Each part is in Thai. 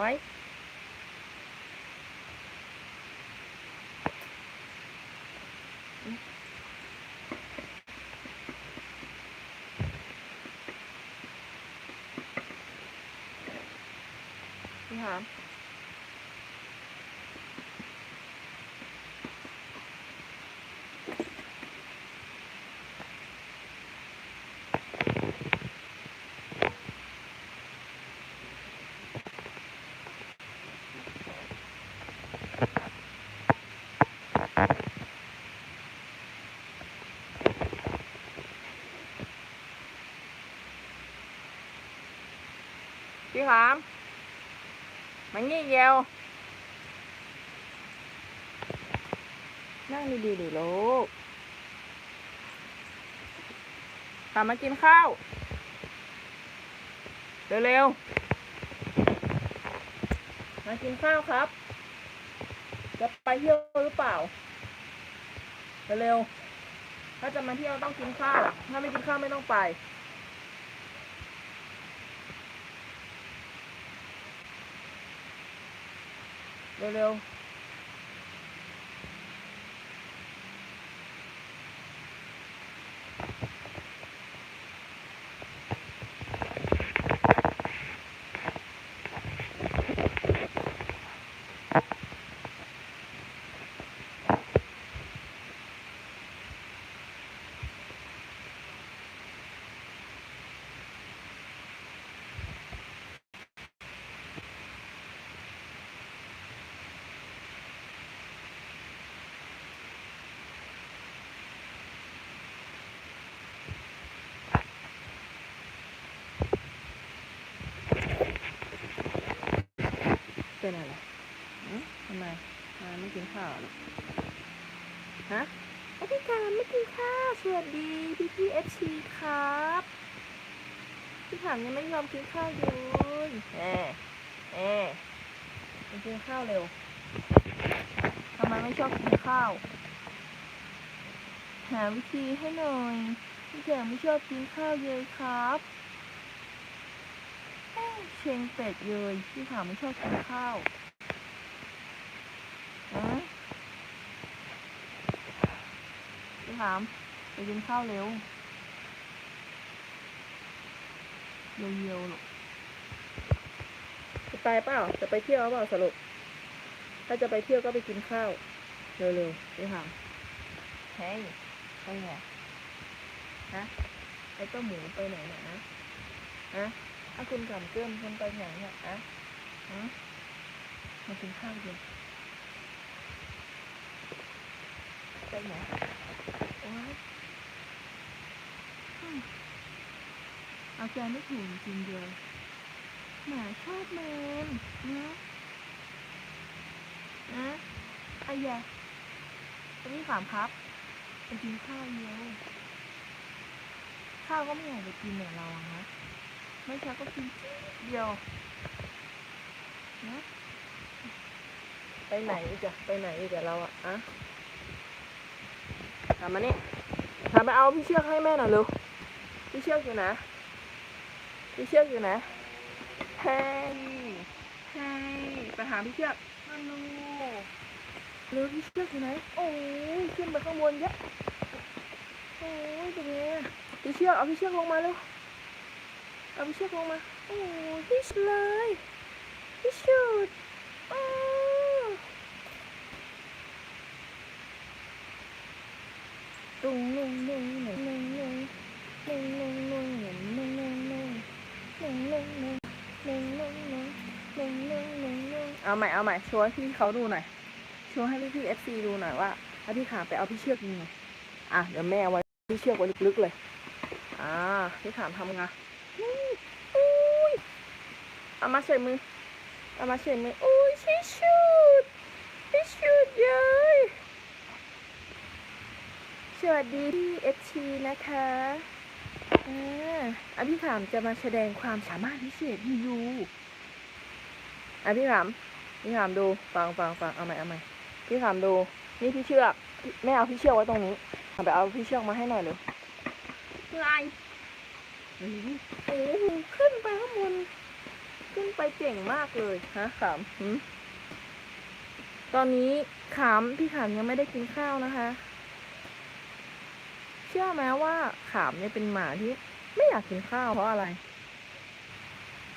হয় พี่หามมันงี้เดียวนั่งดีๆดิลูกกลับมากินข้าว เร็วๆ มากินข้าวครับ จะไปเที่ยวหรือเปล่า เร็วๆ ถ้าจะมาเที่ยวต้องกินข้าว ถ้าไม่กินข้าวไม่ต้องไป 六六。 เป็นอะไรทำไมมาไม่กินข้าวหรอฮะโอ้พี่การไม่กินข้าวสวัสดีพี่พี่เอฟซีครับพี่ถามยังไม่ยอมกินข้าวเลยแหมแหมกินข้าวเร็วทำไมไม่ชอบกินข้าว หาวิธีให้หน่อยพี่แกไม่ชอบกินข้าวเลยครับ เอ้ยเชงเป็ดเลยพี่ถามไม่ชอบกินข้าวอะพี่ถามไปกินข้าวเร็วเร็วๆหรอกจะไปเปล่า จะไปเที่ยวเปล่าสรุป ถ้าจะไปเที่ยวก็ไปกินข้าว เร็วๆพี่ถามเฮ้ยไปไหนฮะไอ้เจ้าหมูไปไหนเนี่ยนะฮะ ถ้าคุณกำเกิมคุณไปไหนเนี่ยอะฮะมากินข้าวเย็นไปไหนโอ๊ยอืมเอาใจไม่ถูกจริงๆเลยหมาชอบแมนนะนะอายะพี่ถามครับไปกินข้าวเยอะข้าวก็ไม่อยากจะกินเหมือนเราอะนะ ไม่เช้าก็กินจี๊ดเดียวนะไปไหนอีกอะไปไหนอีกอะเราอะอะถามมานี่ถามไปเอาพี่เชือกให้แม่หน่อยเร็วพี่เชือกอยู่นะพี่เชือกอยู่นะเฮ้ยเฮ้ยไปหาพี่เชือกมาลูเร็วพี่เชือกอยู่ไหนโอ้ยขึ้นไปข้างบนเยอะโอ้ยเป็นไงอะพี่เชือกเอาพี่เชือกลงมาเร็ว เอาพี่เชือกลงมา โอ้พี่สุดเลยพี่ชุดโอ้ตุงนุ่งนุ่งนึ่งนุ่งนุ่งนุ่งนุ่งนุ่งนึ่งนุ่งนุ่งนุ่งนุ่งนุ่งนุ่งนุ่งนุ่งนุ่งนุ่งนุ่งนุ่งนุ่งเอาใหม่เอาใหม่โชว์ให้พี่เขาดูหน่อยโชว์ให้พี่พี่เอฟซีดูหน่อยว่าถ้าพี่ขาไปเอาพี่เชือกยังไงอะเดี๋ยวแม่เอาไว้พี่เชือกไว้ลึกๆเลย อ่าพี่ขามทำไง เอามาใส่มือ เอามาใส่มืออุ้ยชิชุดชิชุดเย้ยสวัสดีพี่เอชีนะคะอ่าอะพี่ขามจะมาแสดงความสามารถพิเศษให้ดูอะพี่ขามพี่ขามดู ฟังฟังฟังเอาใหม่เอาใหม่พี่ขามดู นี่พี่เชือกพี่แม่เอาพี่เชือกไว้ตรงนี้เอาไปเอาพี่เชือกมาให้หน่อยเลยไงโอ้โหขึ้นไปข้างบน ขึ้นไปเก่งมากเลยฮะขามตอนนี้ขามพี่ขามยังไม่ได้กินข้าวนะคะ เชื่อไหมว่าขามเนี่ยเป็นหมาที่ ไม่อยากกินข้าวเพราะอะไร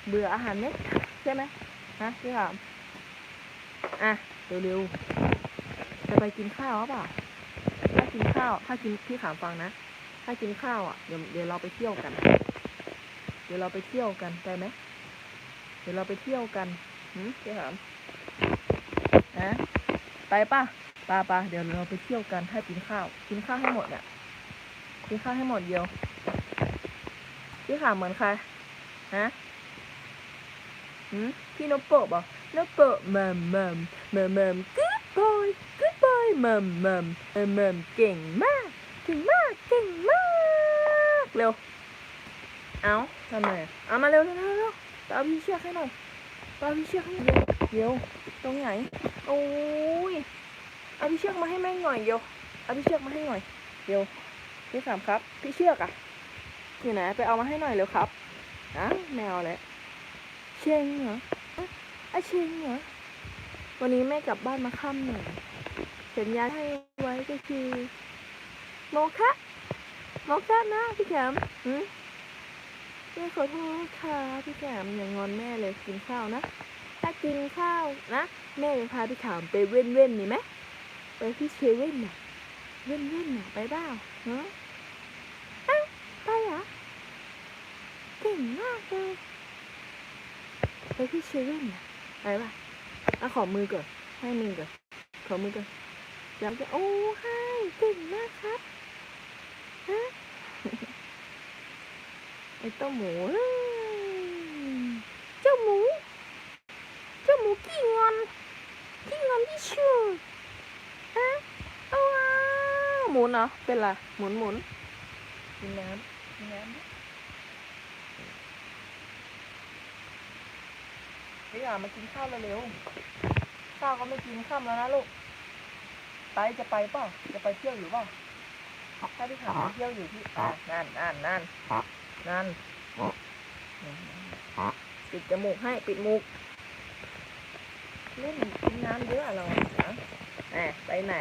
เบื่ออาหารเม็ดใช่ไหมฮะพี่ขามอะเร็วๆจะไปกินข้าวหรือเปล่าถ้ากินข้าว ถ้ากินพี่ขามฟังนะถ้ากินข้าวอะเดี๋ยวเดี๋ยวเราไปเที่ยวกัน เดี๋ยวเราไปเที่ยวกันไปไหม เดี๋ยวเราไปเที่ยวกันหืมพี่ถามนะไปป่ะปาปาเดี๋ยวเราไปเที่ยวกันถ้กินข้าว กินข้าวให้หมดเนี่ยกินข้าวให้หมดเดียวพี่ถามเหมือนใครฮะหืมพี่นกโปะบอกนกโปะมัมมัมมัมมัม good boy good boy มัมมัมมัมมัมเก่งมากเก่งมากเก่งมาก เร็ว เอาทำไมอะเอามาเร็วเร็วเร็ว เอาพี่เชือกให้หน่อยไปเอาพี่เชือกให้หน่อยเดี๋ยวตรงไหน โอ้ยเอาพี่เชือกมาให้แม่หน่อยเดี๋ยวเอาพี่เชือกมาให้หน่อยเดี๋ยวพี่สามครับ พี่เชือกอะอยู่ไหนไปเอามาให้หน่อยเร็วครับอะแมวแหละเชงเหรออะอะเชงเหรอวันนี้แม่กลับบ้านมาค่ำหน่อยสัญญาให้ไว้ก็คือโมคะโมคะนะพี่แขมอืม แม่ขอโทษค่ะพี่แขมอย่างอนแม่เลยกินข้าวนะ ถ้ากินข้าวนะ แม่จะพาพี่ขามไปเว้นเว้นนี่ไหมไปที่เชเว่นน่ะเว้นเว้นน่ะไปบ้าฮะอ้าวไปเหรอเก่งมากเลยไปที่เชเว่นน่ะไปป่ะเอาขอมือก่อนให้มือก่อนขอมือก่อนย้ำจะโอ้ให้เก่งมากครับฮะ ไอ้เต้าหมู เจ้าหมู เจ้าหมูขี้งอนขี้งอนที่ชื่อฮะเอาว้าหมุนเหรอเป็นไรหมุนหมุนกินน้ำกินน้ำพี่อยามากินข้าวเร็วๆข้าวก็ไม่กินข้ามแล้วนะลูกไปจะไปเปล่าจะไปเที่ยวอยู่เปล่าถ้าพี่ขาไปเที่ยวอยู่พี่อะนั่นนั่นนั่น นั่นปิดจมูกให้ปิดมูกเล่นกินน้ำเยอะเรานะแหมไปไหน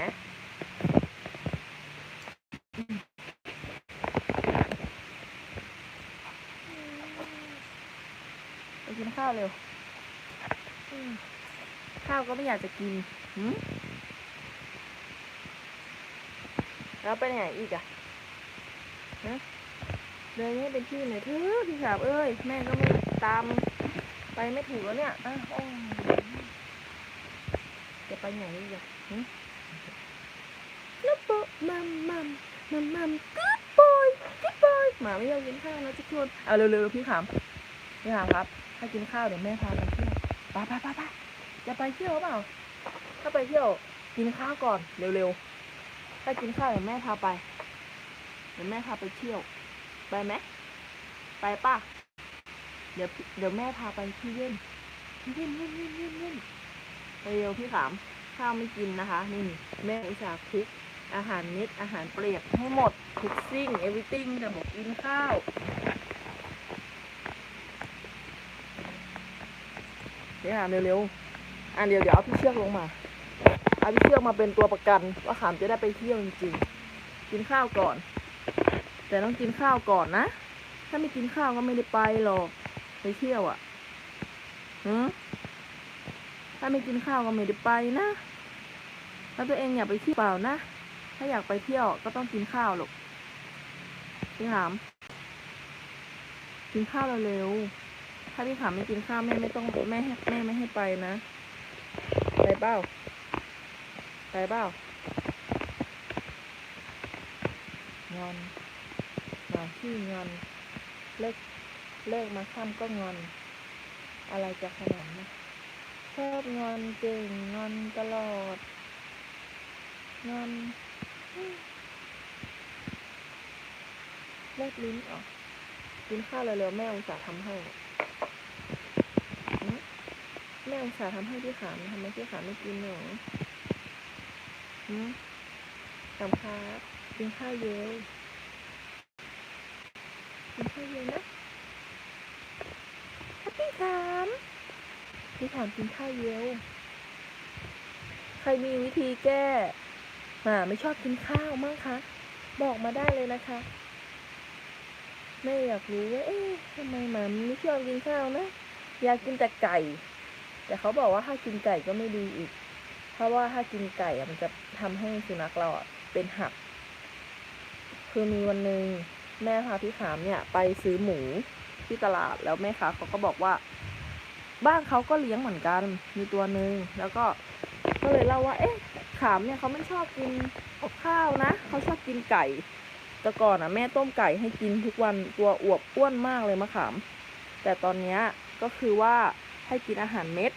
ไปกินข้าวเร็วอืมข้าวก็ไม่อยากจะกินหืมแล้วไปไหนอีกอะฮะ เดินให้เป็นที่หน่อยเถอะพี่สาวเอ้ยแม่ก็ไม่ตามไปไม่ถูกแล้วเนี่ยอะโอ้จะไปไหนอีกอะหึแล้วโปมัมมัมมัมมัมกึ๊ดบอยกึ๊ดบอยหมาไม่ยอมกินข้าวนะทุกคนเอาเร็วๆพี่ขามพี่ขามครับ ถ้ากินข้าวเดี๋ยวแม่พาไปเที่ยวไปไปไปไปจะไปเที่ยวเปล่า ถ้าไปเที่ยว กินข้าวก่อนเร็วๆถ้ากินข้าวเดี๋ยวแม่พาไปเดี๋ยวแม่พาไปเที่ยว ไปไหมไปป่ะ เดี๋ยวเดี๋ยวแม่พาไปที่เล่นที่เล่นเล่นเล่นเล่นเล่นเร็วพี่ขามข้าวไม่กินนะคะ นี่แม่อุตส่าห์คุกอาหารเม็ดอาหารเปรียกให้หมดทุกสิ่งเอวิติ้งแต่บอกกินข้าวพี่ขาเร็วๆอะเดี๋ยวเดี๋ยวเอาพี่เชือกลงมาเอาพี่เชือกมาเป็นตัวประกันว่าขามจะได้ไปเที่ยวจริงๆกินข้าวก่อน แต่ต้องกินข้าวก่อนนะ ถ้าไม่กินข้าวก็ไม่ได้ไปหรอก ไปเที่ยวอะ่ะหืมถ้าไม่กินข้าวก็ไม่ได้ไปนะ แล้วตัวเองอยากไปเที่ยวเปล่านะ ถ้าอยากไปเที่ยวก็ต้องกินข้าวหรอกพี่ถาม กินข้าวเร็วๆ ถ้าพี่ถามไม่กินข้าวแม่ไม่ต้องแม่แม่ไม่ให้ไปนะ ไปเปล่า ไปเปล่างอน หมาขี้งอน เลิกเลิกมาค่ำก็งอน อะไรจะขนาดนี้ชอบงอนเก่งงอนตลอด งอนเลิกลิ้นออกกินข้าวเร็วๆแม่อุตส่าห์ทำให้แม่อุตส่าห์ทำให้พี่ขามทำไมพี่ขามไม่กินหนูอืมสำคัญกินข้าวเยอะ กินข้าวเย็นนะพี่ขามพี่ขามกินข้าวเยยวใครมีวิธีแก้หมาไม่ชอบกินข้าวมั้งคะ บอกมาได้เลยนะคะแม่อยากรู้ว่าเอ๊ะทำไมหมาไม่ชอบกินข้าวนะ อยากกินแต่ไก่ แต่เขาบอกว่าถ้ากินไก่ก็ไม่ดีอีก เพราะว่าถ้ากินไก่อะมันจะทำให้สุนัขเราอะเป็นหัก คือมีวันหนึ่ง แม่พาพี่ขามเนี่ยไปซื้อหมูที่ตลาดแล้วแม่ค้าเขาก็บอกว่า บ้านเขาก็เลี้ยงเหมือนกันมีตัวหนึ่งแล้วก็ก็เลยเล่าว่า เอ๊ะขามเนี่ยเขาไม่ชอบกินข้าวนะเขาชอบกินไก่แต่ก่อนอะแม่ต้มไก่ให้กินทุกวันตัวอวบอ้วนมากเลยมะขาม แต่ตอนเนี้ยก็คือว่าให้กินอาหารเม็ด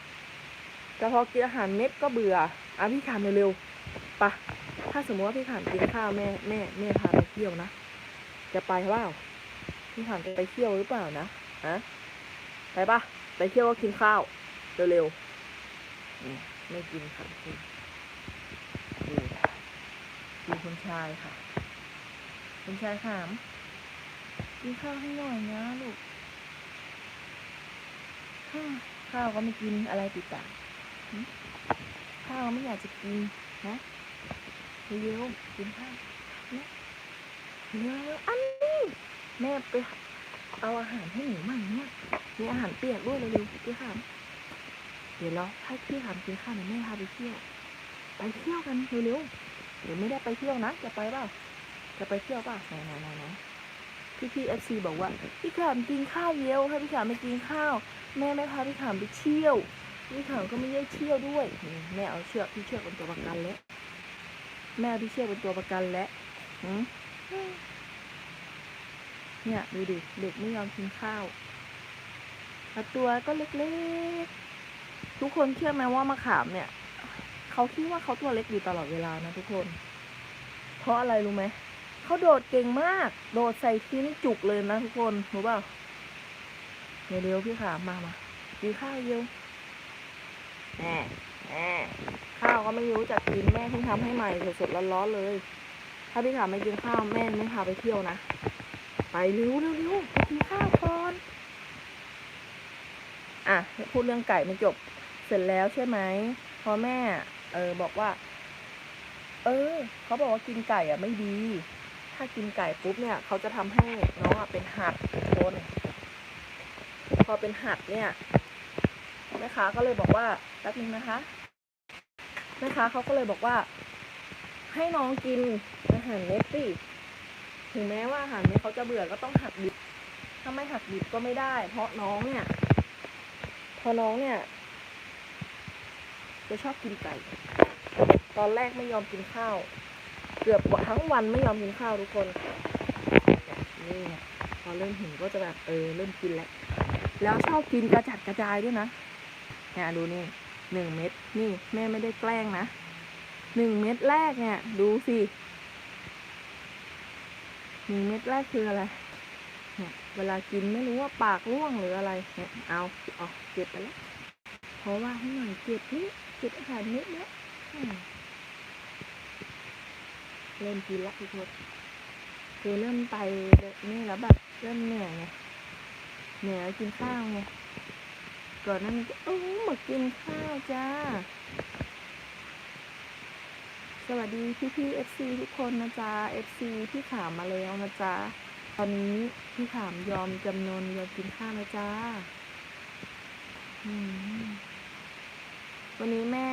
แต่พอกินอาหารเม็ดก็เบื่ออะพี่ขามเร็วๆไปะถ้าสมมติว่าพี่ขามกินข้าวแม่แม่แม่พาไปเที่ยวนะ จะไปเปล่าพี่ขามจะไปเที่ยวหรือเปล่านะฮะไปปะไปเที่ยวก็กินข้าวเร็วๆไม่กินค่ะกินนี่ดูคุณชายค่ะ คุณชายขามกินข้าวให้หน่อยนะลูกฮ่าข้าวก็ไม่กินอะไรติดปากข้าวไม่อยากจะกินนะเร็วๆกินข้าว เร็วอันนี้แม่ไปเอาอาหารให้หนูใหม่เนี่ยมีอาหารเปียกด้วยเร็วๆพี่ขามเดี๋ยวเราถ้พี่ขามกินข้าวเดี๋ยแม่พาไปเที่ยวไปเที่ยวกันเร็วๆเดี๋ยวไม่ได้ไปเที่ยวนะจะไปเปล่าจะไปเที่ยวป่ะไหนไหนไหนพี่พี่เอฟซีบอกว่าพี่ขามกินข้าวเยยวให้พี่ขามไม่กินข้าว แม่ไม่พาพี่ขามไปเที่ยวพี่ขามก็ไม่ได้เที่ยวด้วยแม่เอาเชือกพี่เชือกเป็นตัวประกันแล้วแม่เอาพี่เชือกเป็นตัวประกันแล้วหืม เนี่ยดูดิเด็กไม่ยอมกินข้าวแล้วตัวก็เล็กๆ ทุกคนเชื่อไหมว่ามะขามเนี่ย เขาคิดว่าเขาตัวเล็กอยู่ตลอดเวลานะทุกคน เพราะอะไรรู้ไหม เขาโดดเก่งมาก โดดใส่ทิ้นจุกเลยนะทุกคนรู้เปล่าเร็วๆพี่ขามามากินข้าวเร็วแม่แม่ข้าวก็ไม่รู้จักกินแม่เพิ่งทำให้ใหม่สดๆร้อนๆเลย ถ้าพี่ขาไม่กินข้าวแม่ไม่พาไปเที่ยวนะ ไปเร็วเร็วๆไปกินข้าวก่อน อะพูดเรื่องไก่มันจบ เสร็จแล้วใช่ไหมพอแม่ เออบอกว่า เออ เขาบอกว่ากินไก่อะไม่ดี ถ้ากินไก่ปุ๊บเนี่ย เขาจะทำให้น้องอะเป็นหัดคนพอเป็นหัดเนี่ยแม่ค้าก็เลยบอกว่าแป๊บนึงนะคะแม่ค้าเขาก็เลยบอกว่า ให้น้องกินาหารเม็ดสิ ถึงแม้ว่าอาหารเม็ดเขาจะเบื่อก็ต้องหักดิบ ถ้าไม่หักดิบก็ไม่ได้ เพราะน้องเนี่ย พอน้องเนี่ย จะชอบกินไก่ ตอนแรกไม่ยอมกินข้าว เกือบทั้งวันไม่ยอมกินข้าวทุกคนนี่พอเริ่มหิวก็จะแบบเออเริ่มกินแล้ว แล้วชอบกินกระจัดกระจายด้วยนะเนี่ยดูนี่หนึ่งเม็ดนี่แม่ไม่ได้แกล้งนะหนึ่งเม็ดแรกเนี่ย ดูสิ หนึ่งเม็ดแรกคืออะไรเนี่ยเวลากินไม่รู้ว่าปากร่วงหรืออะไรเนี่ยเอาเอาเก็บไปแล้วเพราะว่าให้หน่อยเก็บนี่เก็บอาหารเม็ดแล้วเริ่มกินละทุกคนคือเริ่มไปนี่แล้วแบบเริ่มเหนื่อยไงเหนื่อยกินข้าวไงก่อนนั้นก็โอ้มากินข้าวจ้า สวัสดีพี่พี่เอฟซีทุกคนนะจ๊ะเอฟซีพี่ขามมาแล้วนะจ๊ะตอนนี้พี่ขามยอมจำนนยอมกินข้าวนะจ๊ะวันนี้แม่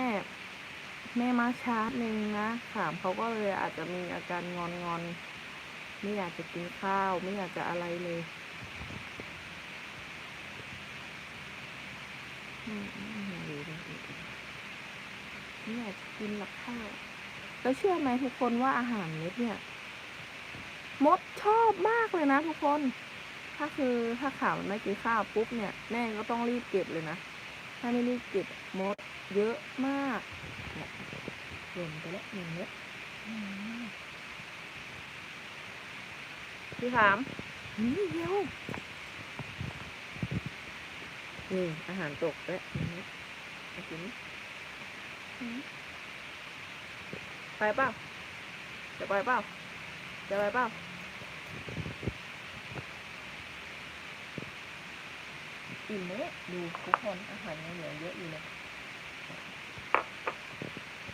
แม่มาช้าหนึ่งนะถามเขาก็เลยอาจจะมีอาการงอนงอนไม่อยากจะกินข้าว ไม่อยากจะอะไรเลยไม่อยากกินหรอกข้าว แล้วเชื่อไหมทุกคนว่าอาหารเม็ดเนี่ย มดชอบมากเลยนะทุกคน ถ้าคือถ้าข่าวมันไม่กินข้าวปุ๊บเนี่ย แม่ก็ต้องรีบเก็บเลยนะ ถ้าไม่รีบเก็บมดเยอะมากเนี่ยหล่นไปแล้วหนึ่งเม็ดอืมพี่ถามนี่เดียวนี่อาหารตกแล้วหนึ่งเม็ดเอากินนี่อืม ไปเปล่าจะไปเปล่าจะไปเปล่าอิ่มไหมเนี่ยดูทุกคนอาหารยังเหลือเยอะอยู่เลย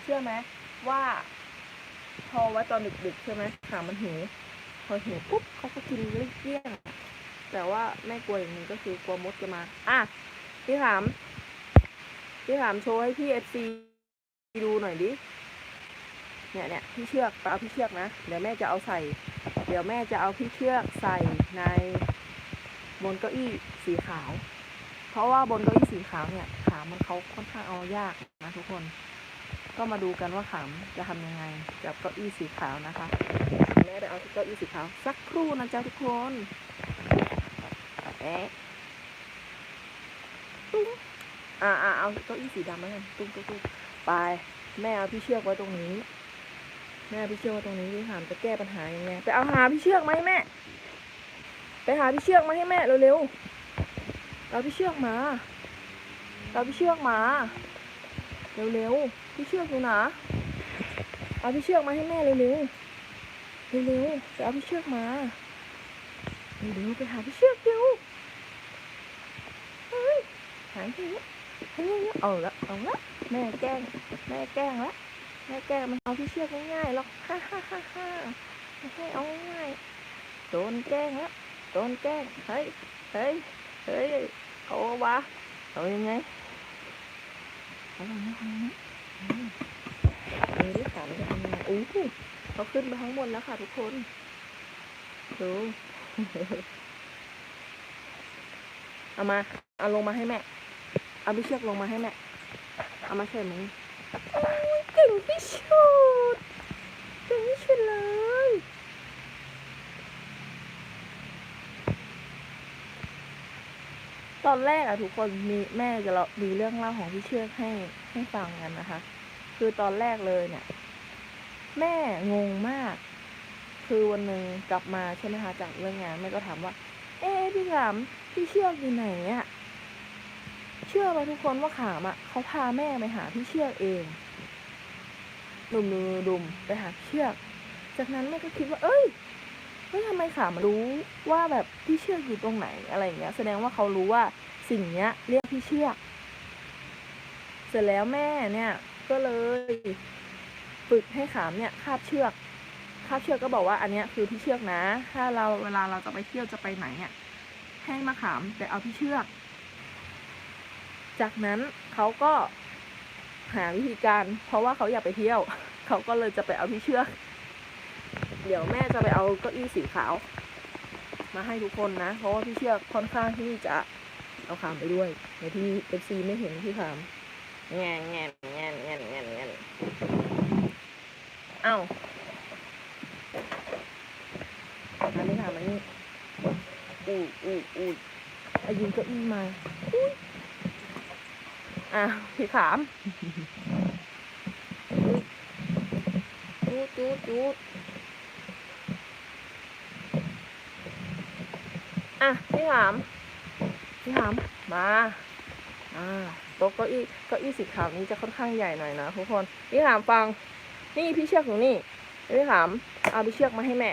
เชื่อไหมว่า พอไว้ตอนดึกๆใช่ไหมขามันหิวพอหิวปุ๊บเขาก็กินเลี้ยงแต่ว่าแม่กลัวอย่างนึงก็คือกลัวมดจะมา อะพี่ถามพี่ถามโชว์ให้พี่เอฟซีดูหน่อยดิ เนี่ยเนี่ยพี่เชือกไปเอาพี่เชือกนะ เดี๋ยวแม่จะเอาใส่ เดี๋ยวแม่จะเอาพี่เชือกใส่ในบนเก้าอี้สีขาว เพราะว่าบนเก้าอี้สีขาวเนี่ย ขามันเขาค่อนข้างเอายากนะทุกคน ก็มาดูกันว่าขามจะทำยังไงกับเก้าอี้สีขาวนะคะ แม่ไปเอาเก้าอี้สีขาวสักครู่นะจ๊ะทุกคนเอ๊ะตุ้งอ่าอ่าเอาเก้าอี้สีดำแล้วกันตุ้งตุ้งตุ้งไป แม่เอาพี่เชือกไว้ตรงนี้ แม่พี่เชื่อกไว้ตรงนี้พี่หามจะแก้ปัญหายังไงไปเอาหาพี่เชือกมาให้แม่ ไปหาพี่เชือกมาให้แม่เร็วๆเอาพี่เชือกมาเอาพี่เชือกมาเร็วๆพี่เชือกอยู่นะเอาพี่เชือกมาให้แม่เร็วๆเร็วๆไปเอาพี่เชือกมาเร็วๆไปหาพี่เชือกเร็วเฮ้ยหายทีนี้เฮ้ยเอาละเอาละแม่แกล้งแม่แกล้งละ แม่แก้มันเอาพี่เชือกง่ายๆหรอกฮ่าฮ่าฮ่าฮ่าให้เอาง่ายโดนแกล้งละโดนแกล้งเฮ้ยเฮ้ยเฮ้ยเอาวะเอายังไงเอาอย่างนี้เอาอย่างนี้อืมดูดิขามันจะทำยังไงอู้หูเขาขึ้นไปข้างบนแล้วค่ะทุกคนดูเอามา เอาลงมาให้แม่ เอาพี่เชือกลงมาให้แม่ เอามาใส่มือ งที่สุดเก่งที่สุดเลยตอนแรกอะทุกคนมีแม่จะเรามีเรื่องเล่าของพี่เชือกให้ให้ฟังกันนะคะ คือตอนแรกเลยเนี่ย แม่งงมาก คือวันหนึ่งกลับมาใช่ไหมคะจากเรื่องงานแม่ก็ถามว่า เอ๊พี่ขามพี่เชือกอยู่ไหนอะเชื่อไหมทุกคนว่าขามอะเขาพาแม่ไปหาพี่เชือกเอง ดุมดุมดุมไปหาเชือก จากนั้นแม่ก็คิดว่า เอ้ยเฮ้ยทำไมขามรู้ว่าแบบพี่เชือกอยู่ตรงไหนอะไรอย่างเงี้ย แสดงว่าเขารู้ว่าสิ่งเนี้ย เรียกพี่เชือก เสร็จแล้วแม่เนี่ย ก็เลยฝึกให้ขามเนี่ยคาบเชือกคาบเชือกก็บอกว่าอันเนี้ยคือพี่เชือกนะ ถ้าเราเวลาเราจะไปเที่ยวจะไปไหนเนี่ยให้มาขามไปเอาพี่เชือก จากนั้นเขาก็ หาวิธีการ เพราะว่าเขาอยากไปเที่ยว เขาก็เลยจะไปเอาพี่เชือก เดี๋ยวแม่จะไปเอาเก้าอี้สีขาว มาให้ทุกคนนะ เพราะว่าพี่เชือกค่อนข้างที่จะเอาขามไปด้วยในที่เอฟซีไม่เห็นพี่ขามแงนแงนแงนแงนแงนแงนเอ้าอันนี้ค่ะมันนี่อูดอูดอูดอายิงเก้าอี้มาอุ้ย อะพี่ขามจูดจูดจูดอะพี่ถามพี่ถามมาอ่าโต๊ะเก้าอี้เก้าอี้สีขาวนี้จะค่อนข้างใหญ่หน่อยนะทุกคนพี่ถามฟัง นี่พี่เชือกอยู่นี่พี่ถามเอาพี่เชือกมาให้แม่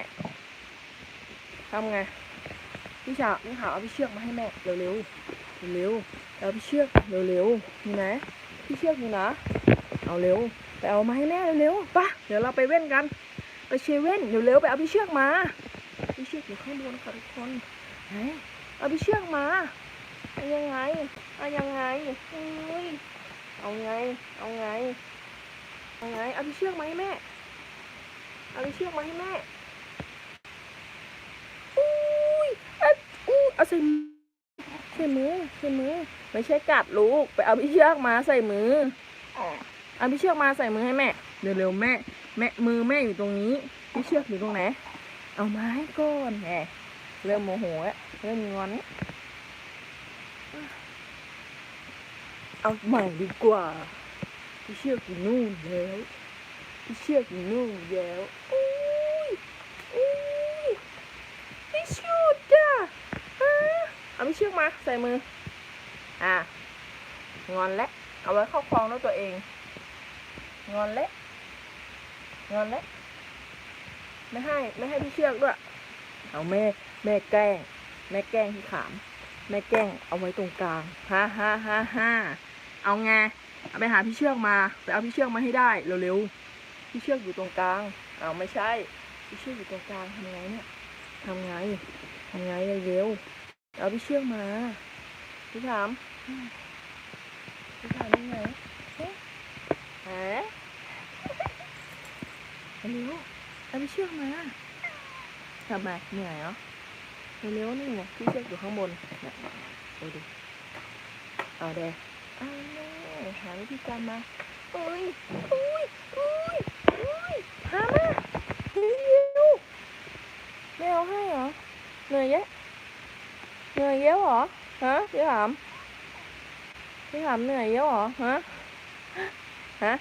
ทำไงพี่ชาพี่ถามเอาพี่เชือกมาให้แม่เร็วเร็วๆเร็วๆ เอาพี่เชือกเร็วเร็วๆนี่นะพี่เชือกอยู่นะเอาเร็วไปเอามาให้แม่เร็วๆไปะเดี๋ยวเราไปเว้นกัน ไปเชเว่นเร็วๆไปเอาพี่เชือกมาพี่เชือกอยู่ข้างบนค่ะทุกคนเอาพี่เชือกมาเอายังไงเอายังไงอุ้ยเอาไงเอาไงเอาไงเอาพี่เชือกมาให้แม่เอาพี่เชือกมาให้แม่อุ้ยเอาอู้เอาใส่มือ ใส่มือใส่มือ ไม่ใช่กัดลูก ไปเอาพี่เชือกมาใส่มือเอาพี่เชือกมาใส่มือให้แม่ เร็วๆแม่ แม่มือแม่อยู่ตรงนี้ พี่เชือกอยู่ตรงไหน เอามาให้ก่อนแหมเริ่มโมโหแล้วเริ่มงอนแล้วเอาใหม่ดีกว่า พี่เชือกอยู่นู่นแล้ว พี่เชือกอยู่นู่นแล้วอุ้ยอุ้ยพี่เชือกจ้ะฮะ เอาพี่เชือกมาใส่มือ อะ งอนแล้วเอาไว้เข้าคลองด้วยตัวเอง งอนแล้วงอนแล้วไม่ให้ไม่ให้พี่เชือกด้วย เอาแม่แม่แกล้ง แม่แกล้งพี่ขาม แม่แกล้งเอาไว้ตรงกลางฮ่าฮ่าฮ่าฮ่าเอาไงเอาไปหาพี่เชือกมาไปเอาพี่เชือกมาให้ได้เร็วๆพี่เชือกอยู่ตรงกลางเอาไม่ใช่พี่เชือกอยู่ตรงกลางทำไงเนี่ยทำไงทำไงเร็ว เอาพี่เชือกมา พี่ถาม พี่ถามยังไงเอ๊ะฮะเร็วเอาพี่เชือกมาทำไมเหนื่อยเหรอเร็วๆนี่ไงพี่เชือกอยู่ข้างบนเนี่ยดูดิเอาเด้เอาแน่หาวิธีการมาเอ้ยอุ้ยอุ้ยอุ้ยหามาเร็วๆไม่เอาให้เหรอเหนื่อยเยอะ เหนื่อยเยอะเหรอฮะพี่ถามพี่ถามเหนื่อยเยอะเหรอฮะฮะ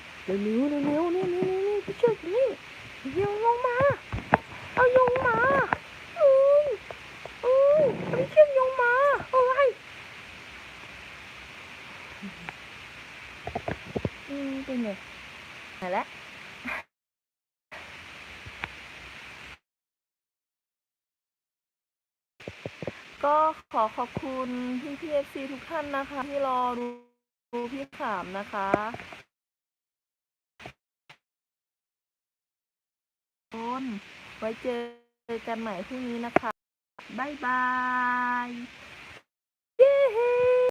เขอขอบคุณพี่พีเอฟซีทุกท่านนะคะ ที่รอดูดูพี่ขามนะคะคนไว้เจอกันใหม่พรุ่งนี้นะคะ บ๊ายบาย